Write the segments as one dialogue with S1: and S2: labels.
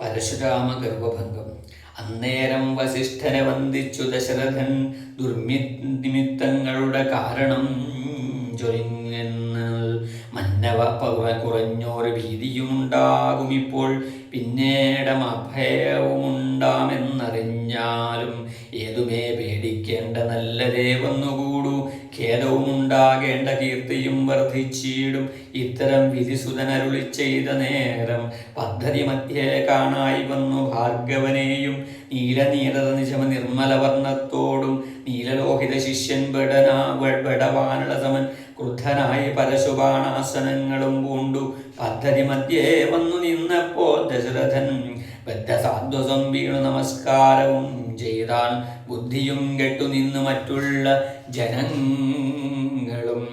S1: പരശുരാമ ഗർഭഭംഗം അന്നേരം വസിഷ്ഠനെ വന്ദിച്ചു ദശരഥൻ ദുർനിമിത്തങ്ങളുടെ കാരണം ചൊരിഞ്ഞെന്ന്. മന്നവ കുറഞ്ഞൊരു ഭീതിയുമുണ്ടാകും ഇപ്പോൾ. പിന്നീടം അഭയവുമുണ്ടാമെന്നറിഞ്ഞാലും ഏതുമേ പേടിക്കേണ്ട നല്ലതേ വന്നുകൂടൂ ഖേദവും ഉണ്ടാകേണ്ട കീർത്തിയും വർദ്ധിച്ചിടും ഇത്തരം വിധിസുതനരുളി ചെയ്ത നേരം പദ്ധതി മധ്യേ കാണായി വന്നു ഭാർഗവനെയും നീലനീലത നിജമ നിർമ്മല വർണത്തോടും നീലലോഹിത ശിഷ്യൻ ബടനാ സമൻ ക്രുദ്ധനായ പരശുബാണാസനങ്ങളും പൂണ്ടു. പദ്ധതി മധ്യേ വന്നു നിന്നപ്പോൾ ദശരഥൻ ബദ്ധസാധ്വസം വീണു നമസ്കാരവും ചെയ്താൽ ബുദ്ധിയും കെട്ടു നിന്നു മറ്റുള്ള ജനങ്ങളും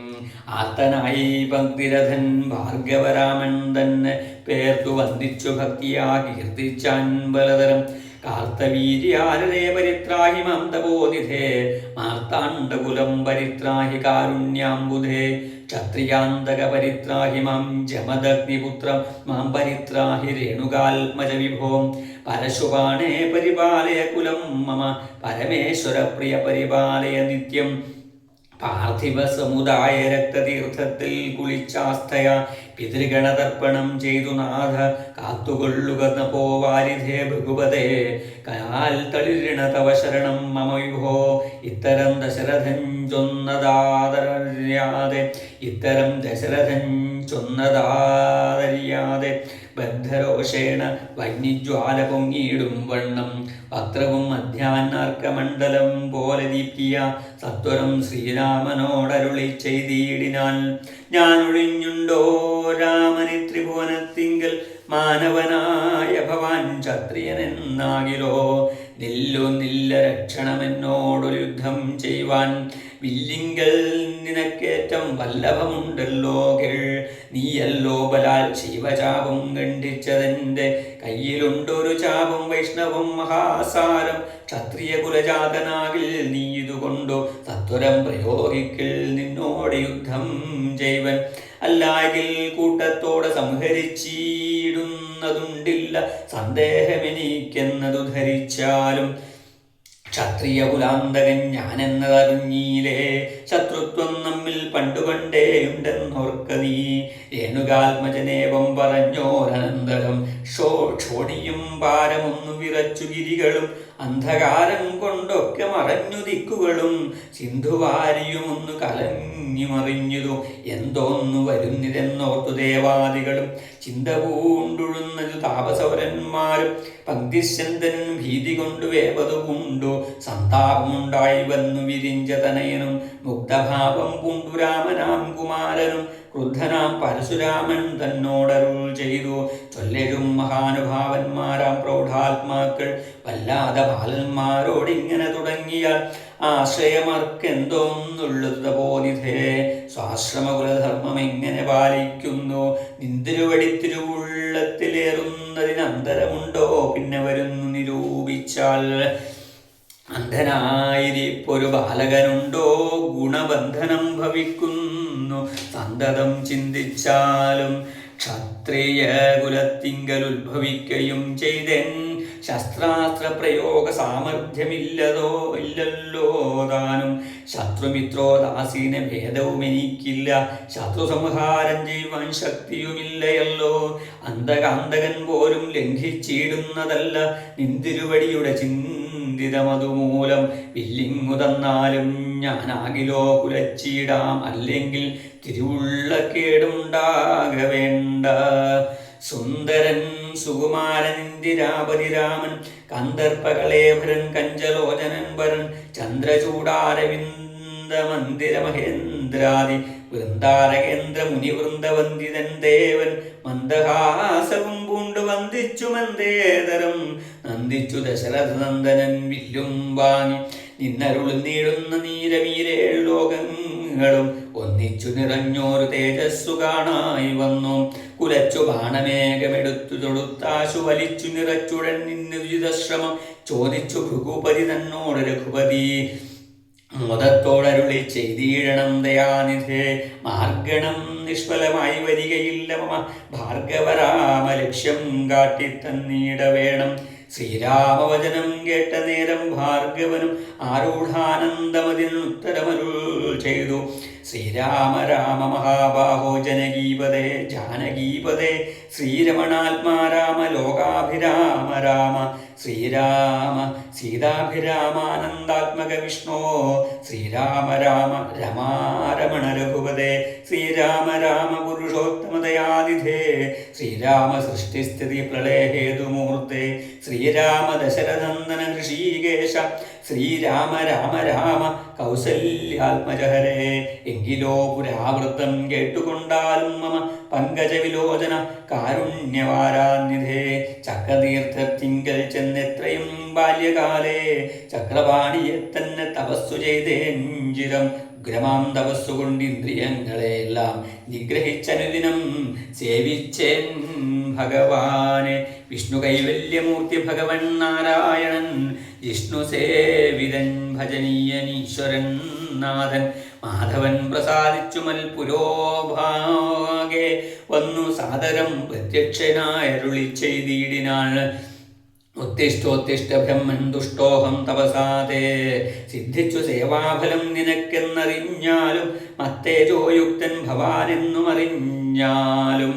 S1: ആർത്തനായി ഭക്തിരഥൻ ഭാർഗവരാമൻ തന്നെ പേർത്തു വന്ദിച്ചു ഭക്തിയാ കീർത്തിച്ചാൻ പലതരം കാർത്തവീര്യാരേ പരിത്രാഹി മന്ദബോധിധേ മാർത്താണ്ഡകുലം പരിത്രാഹി കാരുണ്യാംബുധേ. ക്ഷത്രിയാന്തക പരിത്രാഹി മാം ജമദഗ്നിപുത്രം മാം പരിത്രാഹി രേണുകാത്മജ വിഭോം പരശുപാണേ പരിപാലയ കുലം മമ പരമേശ്വര പ്രിയ പരിപാലയ നിത്യം പാർത്ഥിവ സമുദായ രക്തതീർത്ഥത്തിൽ കുളിച്ചാസ്ഥയ പിതൃഗണതർപ്പണം ചെയ്തു നാഥ. കാത്തുകൊള്ളുക പോവാരിധേ ഭഗുപതേ. കാൽ തളിരിണ തവ ശരണം മമ വിഭോ. ഇത്തരം ദശരഥൻ ചൊന്നതാതറിയാതെ ഇത്തരം ദശരഥൻ ചൊന്നതാതറിയാതെ ബദ്ധരോഷേണ വന്യജ്വാല പൊങ്ങിയിടും വണ്ണം. വക്രവും മധ്യാന്നാർക്കമണ്ഡലം പോലെ ദീപ്തിയ സത്വരം ശ്രീരാമനോടരുളി ചെയ്തിടിനാൻ. ഞാൻ ഒഴിഞ്ഞുണ്ടോ രാമനി ത്രിഭുവനത്തിങ്കൽ മാനവനായ ഭവാൻ ക്ഷത്രിയനെന്നാകിലോ? നില്ലോ നില്ല രക്ഷണമെന്നോടൊരു യുദ്ധം ചെയ്യുവാൻ വില്ലിങ്കൽ നിനക്കേറ്റം വല്ലഭമുണ്ടല്ലോ കേൾ. നീയല്ലോ ബലാൽ ശിവചാപം ഖണ്ഡിച്ചതെന്റെ കയ്യിലുണ്ടൊരു ചാപം വൈഷ്ണവം മഹാസാരം. ക്ഷത്രിയ കുലജാതനാകിൽ നീ ഇതുകൊണ്ടു സത്വരം പ്രയോഗിക്കിൽ നിന്നോട് യുദ്ധം ചെയ്വൻ. അല്ലായിൽ കൂട്ടത്തോടെ സംഹരിച്ചിടുന്നതുണ്ടില്ല. സന്ദേഹമെനിക്കെന്നതു ധരിച്ചാലും ക്ഷത്രിയ കുലാന്തകൻ ഞാനെന്നതറിഞ്ഞീലേ ശത്രുത്വം നമ്മിൽ പണ്ടുപണ്ടേ ഉണ്ടെന്നോർക്ക നീ രേണുകാത്മജനേപം പറഞ്ഞോരനന്തരം. ഷോ ക്ഷോണിയും പാരമൊന്നു വിറച്ചു ഗിരികളും അന്ധകാരം കൊണ്ടൊക്കെ മറഞ്ഞു ദിക്കുകളും സിന്ധുവാരിയുമൊന്നു കലഞ്ഞു മറിഞ്ഞതു എന്തോന്നു വരുന്നിതെന്നോർത്തു ദേവാദികളും. ചിന്ത പൂണ്ടുഴുന്നതു താപസവരന്മാരും പങ്ക്തിശന്തനും ഭീതി കൊണ്ടു വേവതു പൂണ്ടു സന്താപമുണ്ടായി വന്നു വിരിഞ്ച തനയനും മുഗ്ധഭാവം പൂണ്ടു രാമനാം കുമാരനും. ക്രുദ്ധനാം പരശുരാമൻ തന്നോടരുൾ ചെയ്തു. ചൊല്ലരും മഹാനുഭാവന്മാരാം പ്രൗഢാത്മാക്കൾ. വല്ലാതെ ബാലന്മാരോടിങ്ങനെ തുടങ്ങിയാൽ ആശ്രയമർക്കെന്തോന്നുള്ളത് പോനിധേ സ്വാശ്രമകുലധർമ്മം എങ്ങനെ പാലിക്കുന്നു നിന്തിരുവടിത്തിരുവുള്ളത്തിലേറുന്നതിനന്തരമുണ്ടോ പിന്നെ വരുന്നു നിരൂപിച്ചാൽ. അന്ധനായിരിപ്പൊരു ബാലകനുണ്ടോ? ഗുണബന്ധനം ഭവിക്കുന്നു. സന്തതം ചിന്തിച്ചാലും ക്ഷത്രിയ കുലത്തിങ്കൽ ഉത്ഭവിക്കുകയും ചെയ്തൻ. ശസ്ത്രാസ്ത്ര പ്രയോഗ സാമർഥ്യമില്ലതോ ഇല്ലല്ലോ താനും. ശത്രുമിത്രോ ദാസീന ഭേദവും എനിക്കില്ല ശത്രു സംഹാരം ചെയ്യുവാൻ ശക്തിയുമില്ലയല്ലോ. അന്തകാന്തകൻ പോലും ലംഘിച്ചിടുന്നതല്ല നിന്തിരുവടിയുടെ ചിന്തിതമതുമൂലം വില്ലിങ്ങു തന്നാലും ഞാനാകിലോ കുലച്ചിടാം അല്ലെങ്കിൽ തിരുവുള്ള കേടുണ്ടാക സുന്ദരൻ സുകുമാരൻ ഇന്ദിരാപതി രാമൻ കന്ദർപ്പകളേഭരൻ കഞ്ചലോചനൻ വരൻ ചന്ദ്രചൂടാരവിന്ദ മന്ദിര മഹേന്ദ്രാദി വൃന്ദാരകേന്ദ്ര മുനിവൃന്ദവന്ദിതൻ ദേവൻ മന്ദഹാസവും പൂണ്ടു വന്ദിച്ചു മന്ദേതരം. നന്ദിച്ചു ദശരഥനന്ദനൻ വില്ലും വാങ്ങി നിന്നരുൾ നീടുന്ന നീരമീരേഴ് ലോകങ്ങളും ഒന്നിച്ചു നിറഞ്ഞോരു തേജസ്സു കാണായി വന്നു. കുലച്ചു ബാണമേഘമെടുത്തു തൊടുത്താശു വലിച്ചു നിറച്ചുടൻ നിന്നു ദുരിതശ്രമം ചോദിച്ചു ഭൃഗുപതി തന്നോട് രഘുപതി. മോദത്തോടരുളി ചെയ്തീഴണം ദയാനിധേ. മാർഗണം നിഷ്ഫലമായി വരികയില്ല മമ. ഭാർഗവരാമ ലക്ഷ്യം കാട്ടിത്തന്നീട വേണം ശ്രീരാമവചനം കേട്ട നേരം ഭാർഗവനും ആരൂഢാനന്ദമതിനുത്തരമരുൾ ചെയ്തു. ശ്രീരാമ രാമ മഹാബാഹോ ജനകീപതേ ജാനകീപതേ. ശ്രീരമണാത്മാ രാമ ലോകാഭിരാമ രാമ ശ്രീരാമ സീതാഭിരാമാനന്ദാത്മക വിഷ്ണോ ശ്രീരാമ രാമ രമാരമണ രഘുപതേ. ശ്രീരാമ രാമ പുരുഷോത്തമതയാതിഥേ. ശ്രീരാമ സൃഷ്ടിസ്ഥിതി പ്രളയഹേതുമൂർത്തെ. ശ്രീരാമ ദശരഥന്ദന ഋഷീകേശ. ശ്രീരാമ രാമ രാമ കൗസല്യാത്മജഹരേ. എങ്കിലോ പുരാവൃത്തം കേട്ടുകൊണ്ടാലും മമ പങ്കജവിലോചന കാരുണ്യവാരാന്യധേ. ചക്രതീർത്ഥത്തിങ്കൽ ചെന്നെത്രയും ബാല്യകാലേ. ചക്രപാണിയെ തന്നെ തപസ്സു ചെയ്തേഞ്ചിരം ഉഗ്രമാം തപസ്സുകൊണ്ട് ഇന്ദ്രിയങ്ങളെല്ലാം നിഗ്രഹിച്ചനുദിനം സേവിച്ചേൻ ഭഗവാനെ. വിഷ്ണു കൈവല്യമൂർത്തി ഭഗവൻ നാരായണൻ. വിഷ്ണു സേവിതൻ ഭജനീയനീശ്വരൻ നാഥൻ. മാധവൻ പ്രസാദിച്ചു മൽപുരോഭാഗെ വന്നു സാദരം പ്രത്യക്ഷനായരുളി ചെയ്തിടിനാൾ. ഉത്തിഷ്ടോത്തിഷ്ട ബ്രഹ്മൻ ദുഷ്ടോഹം തപസാതെ. സിദ്ധിച്ചു സേവാഫലം നിനക്കെന്നറിഞ്ഞാലും മത്തേജോയുക്തൻ ഭവാനെന്നും അറിഞ്ഞാലും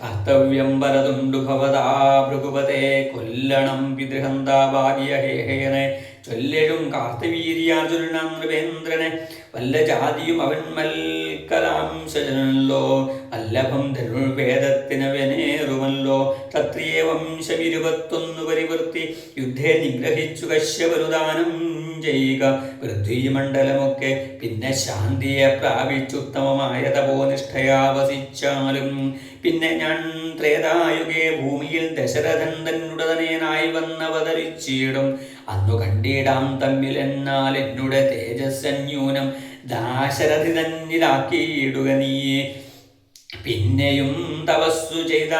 S1: കർത്തവ്യം വരതുണ്ടു ഭവതാ ഭൃഗുപതേ കൊല്ലണം പിതൃഹന്താഭാഗ്യ ഹേഹേനെ ചൊല്ലഴും കാർത്തവീര്യാർജുനനാം നൃപേന്ദ്രനെ വല്ല ജാതിയും അവൻ മൽക്കലാംശജനല്ലോ വല്ലഭം ധനുർവേദത്തിനവനേറുമല്ലോ ക്ഷത്രിയ വംശമിരുപത്തൊന്നു പരിവൃത്തി. യുദ്ധേ നിഗ്രഹിച്ചു കശ്യപരുദാനം ചെയ്യുക. പൃഥ്വിമണ്ഡലമൊക്കെ പിന്നെ ശാന്തിയെ പ്രാപിച്ചുത്തമമായ തപോനിഷ്ഠയാവസിച്ചാലും പിന്നെ ഞാൻ ത്രേതായുഗേ ഭൂമിയിൽ ദശരഥൻ തന്നുടതനേനായി വന്നവതരിച്ചിടും. അന്നു കണ്ടിടാം തമ്മിൽ എന്നാൽ എന്നുടെ തേജസ്സന്യൂനം ദാശരഥി തന്നിലാക്കിയിടുക നീ പിന്നെയും തപസ്സു ചെയ്ത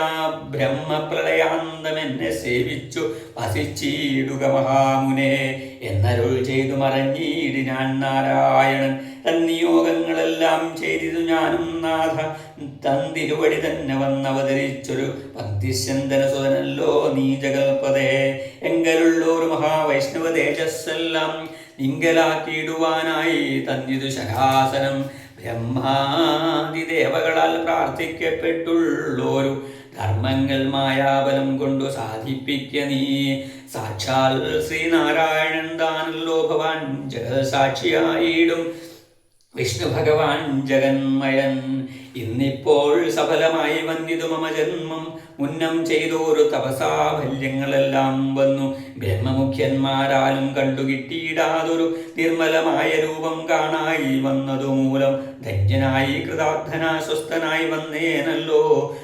S1: ബ്രഹ്മപ്രളയാന്തമെന്നെ സേവിച്ചു വസിച്ചിടുക മഹാമുനെ. എന്നരുൾ ചെയ്തു മറഞ്ഞിടിനാൻ നാരായണൻ. തന്നിയോഗങ്ങളെല്ലാം ചെയ്തിതു ഞാനും നാഥ. തന്തിരുവടി തന്നെ വന്നവതരിച്ചൊരു ഭക്തിശന്തന സുതനല്ലോ നീ ജഗൽപതേ എങ്കലുള്ളൊരു മഹാവൈഷ്ണവ തേജസ്സെല്ലാം നിങ്കലാക്കിയിടുവാനായി തന്നിതു ശരാസനം. ബ്രഹ്മാതിദേവകളാൽ പ്രാർത്ഥിക്കപ്പെട്ടുള്ളോരു ധർമ്മങ്ങൾ മായാബലം കൊണ്ടു സാധിപ്പിക്ക നീ. സാക്ഷാൽ ശ്രീനാരായണൻ താനല്ലോ ഭവാൻ ജഗസാക്ഷിയായിടും വിഷ്ണു ഭഗവാൻ ജഗന്മയൻ. ഇന്നിപ്പോൾ സഫലമായി വന്നിതു മമ ജന്മം. മുന്നം ചെയ്തോരു തപസാഫല്യങ്ങളെല്ലാം വന്നു. ബ്രഹ്മമുഖ്യന്മാരാലും കണ്ടുകിട്ടിയിടാതൊരു നിർമ്മലമായ രൂപം കാണായി വന്നതു മൂലം ധന്യനായി കൃതാർത്ഥനാശ്വസ്തനായി വന്നേനല്ലോ.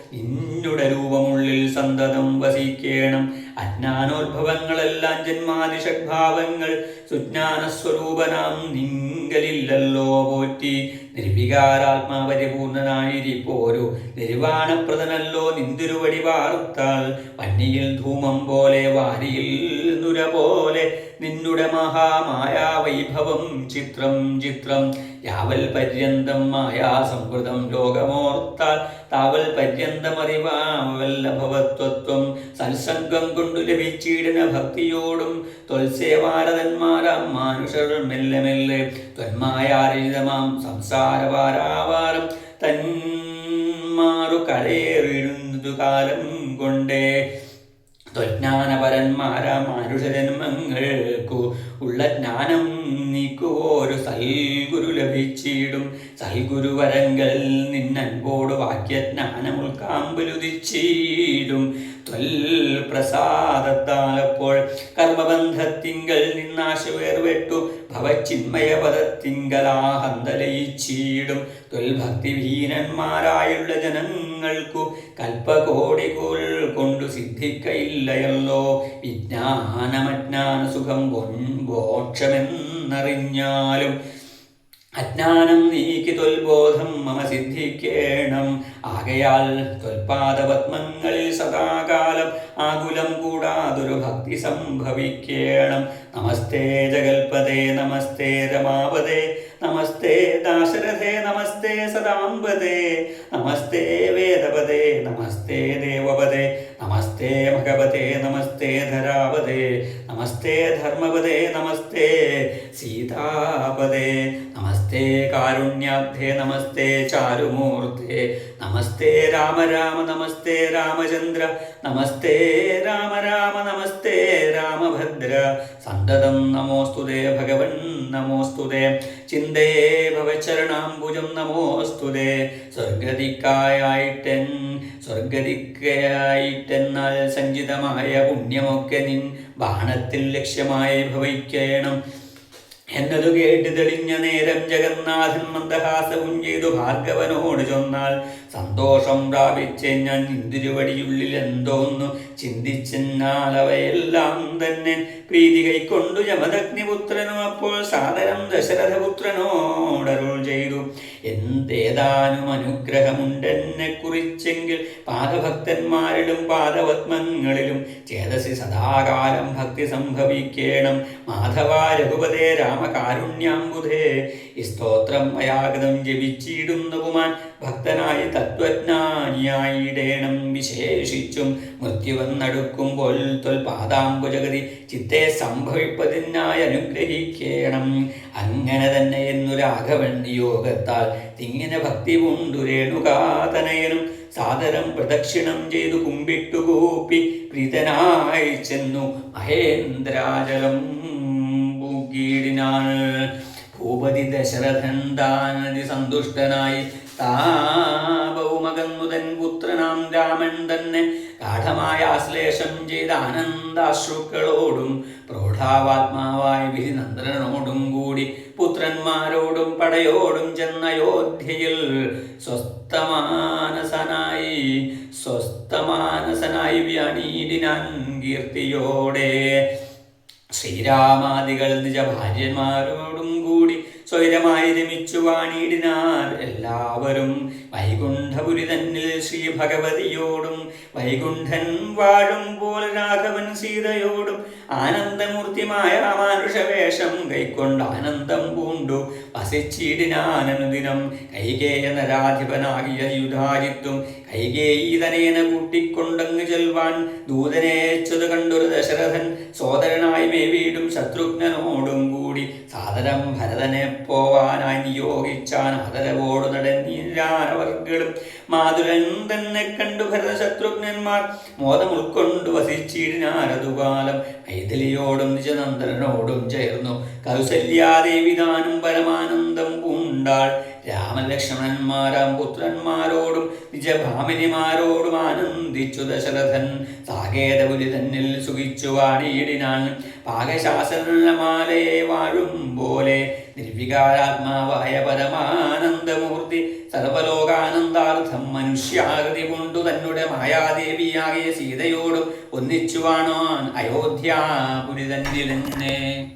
S1: നിന്നുടെ രൂപമുള്ളിൽ സന്തതം വസിക്കേണം. അജ്ഞാനോദ്ഭവങ്ങളെല്ലാം ജന്മാതിഷഡ്ഭാവങ്ങൾ സുജ്ഞാനസ്വരൂപനാം നിങ്കലില്ലല്ലോ പോറ്റി. നിർവികാരാത്മാപരിപൂർണനായിരിപ്പോരു. നിർവാണപ്രദനല്ലോ നിന്തിരുവടി വാർത്താൽ. പന്നിയിൽ ധൂമം പോലെ വാരിയിൽ നുര പോലെ നിന്നുടെ മഹാമായാ വൈഭവം ചിത്രം ചിത്രം. യാവൽ പര്യന്തം മായാ സംഹൃതം ലോകമോർത്താൽ താവൽ പര്യന്തമറിവാവല്ലഭവത്വത്വം സത്സംഗം കൊണ്ടു ലഭിച്ചിടുന്ന ഭക്തിയോടും തൊൽസേവാരതന്മാരാം മാനുഷർ മെല്ലെ മെല്ലെ ത്വന്മായാരിതമാം സംസാരവാരാവാരം തന്മാറു കരയേറിടുന്നതു കാലം കൊണ്ടേ ത്വജ്ഞാനപരന്മാരാ മാനുഷജന്മങ്ങൾക്കു ഉള്ള ജ്ഞാനം നീക്കുവോരു സൽഗുരു ലഭിച്ചിടും. സൽഗുരുവരങ്ങൾ നിന്നൻപോട് വാക്യജ്ഞാനം ഉൾക്കാമ്പലുതിച്ചിടും പ്രസാദത്താലപ്പോൾ കർമ്മബന്ധത്തിങ്കൽ നിന്നാശ ത്വൽ ഭവചിന്മയപദത്തിങ്കലാഹന്തലയിച്ചിടും ത്വൽഭക്തിഹീനന്മാരായുള്ള ജനങ്ങൾക്കു കൽപ്പകോടികൾ കൊണ്ടു സിദ്ധിക്കയില്ലയല്ലോ. വിജ്ഞാനമജ്ഞാന സുഖം ബോക്ഷമെന്നറിഞ്ഞാലും അജ്ഞാനം നീക്കി തൊൽബോധം മമ സിദ്ധിക്കേണം. ആകയാൽ തൊൽപാദപത്മങ്ങളിൽ സദാകാലം ആകുലം കൂടാതൊരു ഭക്തി സംഭവിക്കേണം. നമസ്തേ ജഗൽപദേ നമസ്തേ രമാപദേ നമസ്തേ ദാശരഥേ നമസ്തേ സദാംബദേ നമസ്തേ വേദപദേ നമസ്തേ ദേവപദേ നമസ്തേ ഭഗവതേ നമസ്തേ ധരാപദേ നമസ്തേ ധർമ്മപദേ നമസ്തേ സീതാപദേ നമസ്തേ കാരുണ്യാബ്ധേ നമസ്തേ ചാരുമൂർത്തേ നമസ്തേ രാമ രാമ നമസ്തേ രാമചന്ദ്ര നമസ്തേ രാമ രാമ നമസ്തേ രാമഭദ്ര. സന്തതം നമോസ്തുതേ ഭഗവൻ നമോസ്തുതേ. ചിന്തേ ഭവചരണാംബുജം നമോസ്തുതേ സ്വർഗദിക്കായായിട്ടൻ സ്വർഗദിക്കായിട്ടെന്നാൽ സഞ്ചിതമായ പുണ്യമൊക്കെ നിൻ ബാണത്തിൽ ലക്ഷ്യമായി ഭവിക്കണം. എന്നതു കേട്ട് തെളിഞ്ഞ നേരം ജഗന്നാഥൻ മന്ദഹാസവും ചെയ്തു ഭാർഗവനോട് ചൊന്നാൽ സന്തോഷം പ്രാപിച്ച് ഞാൻ ഇന്ദിരുവടിയുള്ളിൽ എന്തോന്നു ചിന്തിച്ചെന്നാൽ അവയെല്ലാം തന്നെ പ്രീതി കൈക്കൊണ്ടു യമദഗ്നിപുത്രനും അപ്പോൾ സാദരം ദശരഥപുത്രനോടരുൾ എന്തേതാനും അനുഗ്രഹമുണ്ടെന്നെ കുറിച്ചെങ്കിൽ പാദഭക്തന്മാരിലും പാദപത്മങ്ങളിലും ചേതസി സദാകാലം ഭക്തി സംഭവിക്കേണം. മാധവ രഘുപതേ രാമകാരുണ്യാംബുധേ. ഈ സ്തോത്രം മയാഗതം ജപിച്ചിടുന്ന ഭക്തനായി തത്വജ്ഞാനിയായിടേണം വിശേഷിച്ചും. മൃത്യുവന്നടുക്കുമ്പോൾ തൊൽപാദാംബുജഗതി ചിത്തെ സംഭവിപ്പതിനായി അനുഗ്രഹിക്കണം. അങ്ങനെ തന്നെ എന്നു രാഘവൻ യോഗത്താൽ തിങ്ങിന ഭക്തി പൂണ്ടു രേണുകാതനയനും. സാദരം പ്രദക്ഷിണം ചെയ്തു കുമ്പിട്ടു കൂപ്പി പ്രീതനായി ചെന്നു മഹേന്ദ്രാചലം പൂക്കീടിനാൾ ഭൂപതി ദശരഥൻ താനതി സന്തുഷ്ടനായി താപവുമകന്നുതൻ പുത്രനാം രാമൻ തന്നെ ഗാഠമായ ആശ്ലേഷം ചെയ്ത ആനന്ദാശ്രുക്കളോടും പ്രൗഢാവാത്മാവായ വിധിനന്ദനോടും കൂടി പുത്രന്മാരോടും പടയോടും ചെന്ന അയോധ്യയിൽ സ്വസ്ഥമാനസനായി സ്വസ്ഥമാനസനായി വ്യാനീടിനാൻ കീർത്തിയോടെ ശ്രീരാമാദികൾ നിജ ഭാര്യമാരോടും കൂടി സ്വൈരമായി രമിച്ചു വാണിയിടിനാർ എല്ലാവരും വൈകുണ്ഠപുരി തന്നിൽ ശ്രീ ഭഗവതിയോടും വൈകുണ്ഠൻ വാഴും പോലെ രാഘവൻ സീതയോടും ആനന്ദമൂർത്തിമായ രാമാനുഷവേഷം കൈക്കൊണ്ട് ആനന്ദം പൂണ്ടു. വസിച്ചിടിനാനനുദിനം കൈകേയ നരാധിപനാകിയ യുധാരിത്വം കൈകേയീതനേന കൂട്ടിക്കൊണ്ടങ്ങ് ചെൽവാൻ ദൂതനേച്ചത് കണ്ടൊരു ദശരഥൻ. സോദരനായി മേവീടും ശത്രുഘ്നനോടും സാദരം ഭരതനെ പോവാനായി നിയോഗിച്ചാൻ ആദരവോട് നടന്നീരാനവർകളും മാതുരൻ തന്നെ കണ്ടു ഭരത ശത്രുഘ്നന്മാർ മോദം ഉൾക്കൊണ്ടു വസിച്ചിരുന്നാരതുകാലം മൈഥിലിയോടും നിജനന്ദനോടും ചേർന്നു കൗസല്യാദേവി താനും പരമാനന്ദം പൂണ്ടാൾ. രാമലക്ഷ്മണന്മാരാം പുത്രന്മാരോടും വിജയഭാമിനിമാരോടും ആനന്ദിച്ചു ദശരഥൻ. സാകേതപുരി തന്നിൽ സുഖിച്ചു വാണിയിടിനാൻ. പാകശാസനമാലയെ വാഴും പോലെ നിർവികാരാത്മാവായ പരമാനന്ദമൂർത്തി സർവലോകാനന്ദാർത്ഥം മനുഷ്യാകൃതി കൊണ്ടു തന്നെ മായാദേവിയാകിയ സീതയോടും ഒന്നിച്ചു വാണോ അയോധ്യാപുരി തന്നിലെന്നെ